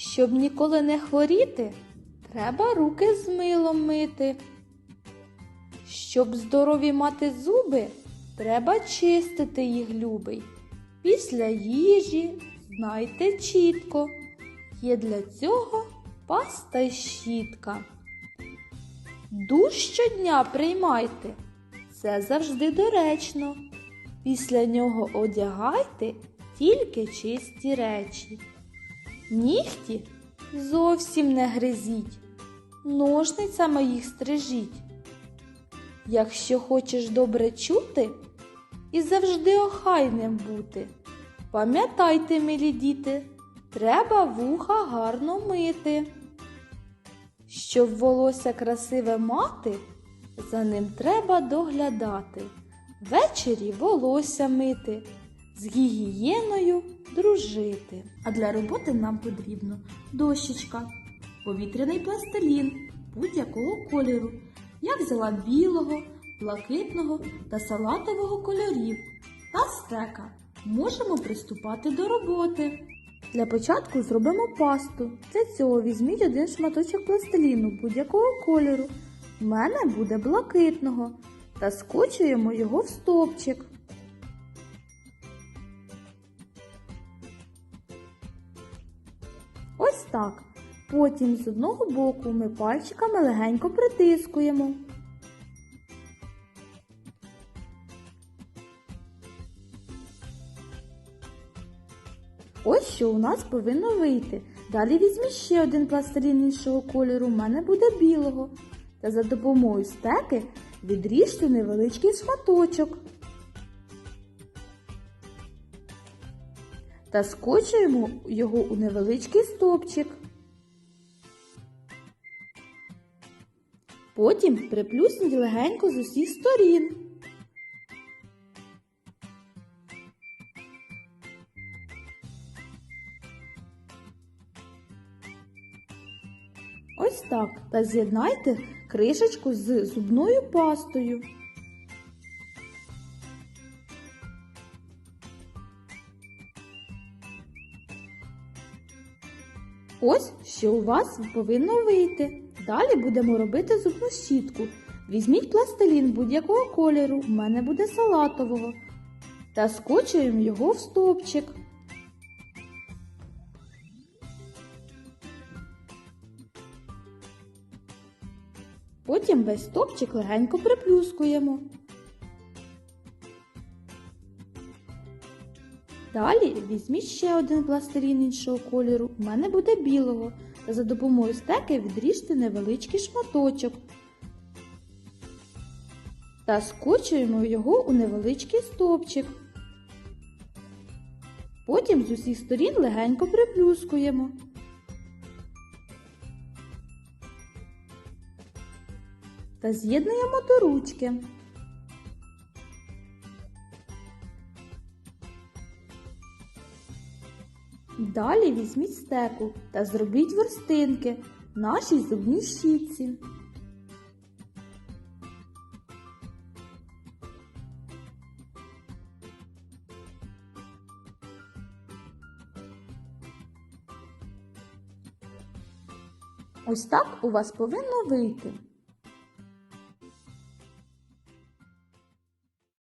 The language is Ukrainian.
Щоб ніколи не хворіти, треба руки з милом мити. Щоб здорові мати зуби, треба чистити їх любий. Після їжі знайте чітко, є для цього паста й щітка. Душ щодня приймайте, це завжди доречно. Після нього одягайте тільки чисті речі. Нігті зовсім не гризіть, ножницями їх стрижіть. Якщо хочеш добре чути і завжди охайним бути, пам'ятайте, милі діти, треба вуха гарно мити. Щоб волосся красиве мати, за ним треба доглядати. Ввечері волосся мити, з гігієною дружити. А для роботи нам потрібно дощечка, повітряний пластилін будь-якого кольору. Я взяла білого, блакитного та салатового кольорів та стека. Можемо приступати до роботи. Для початку зробимо пасту. Для цього візьміть один шматочок пластиліну будь-якого кольору. У мене буде блакитного та скочуємо його в стовпчик. Ось так. Потім з одного боку ми пальчиками легенько притискуємо. Ось що у нас повинно вийти. Далі візьміть ще один пластилін іншого кольору, у мене буде білого. Та за допомогою стеки відріжте невеличкий шматочок. Та скочуємо його у невеличкий стопчик. Потім приплюсніть легенько з усіх сторін. Ось так. Та з'єднайте кришечку з зубною пастою. Ось що у вас повинно вийти. Далі будемо робити зубну щітку. Візьміть пластилін будь-якого кольору, в мене буде салатового. Та скочуємо його в стовпчик. Потім весь стопчик легенько приплюскуємо. Далі візьміть ще один пластилін іншого кольору, у мене буде білого, та за допомогою стеки відріжте невеличкий шматочок. Та скочуємо його у невеличкий стовпчик. Потім з усіх сторін легенько приплюскуємо. Та з'єднуємо до ручки. Далі візьміть стеку та зробіть верстинки нашій зубній щітці. Ось так у вас повинно вийти.